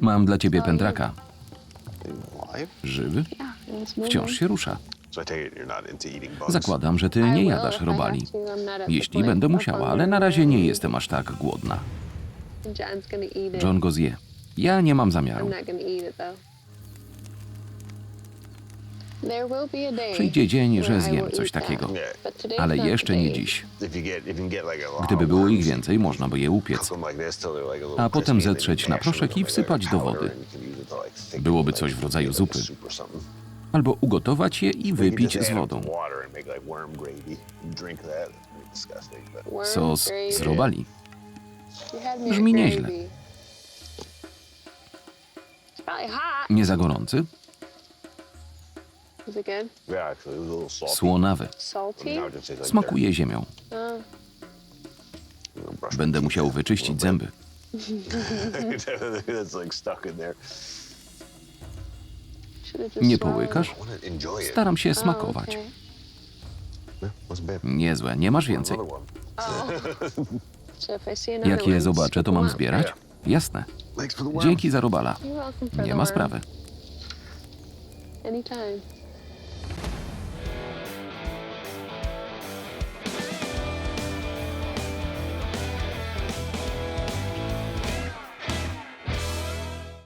Mam dla ciebie pędraka. Live? Żywy? Wciąż się rusza. Zakładam, że ty nie jadasz robali. Jeśli będę musiała, ale na razie nie jestem aż tak głodna. John go zje. Ja nie mam zamiaru. Przyjdzie dzień, że zjem coś takiego. Ale jeszcze nie dziś. Gdyby było ich więcej, można by je upiec. a potem zetrzeć na proszek i wsypać do wody. Byłoby coś w rodzaju zupy. Albo ugotować je i wypić z wodą. Sos z robali. Brzmi nieźle. Nie za gorący, słonawy. Smakuje ziemią. Będę musiał wyczyścić zęby. Nie połykasz? Staram się smakować. Bad? Niezłe, nie masz więcej. Jak je zobaczę, to mam zbierać? Jasne. Dzięki za robala. Nie ma sprawy. Anytime.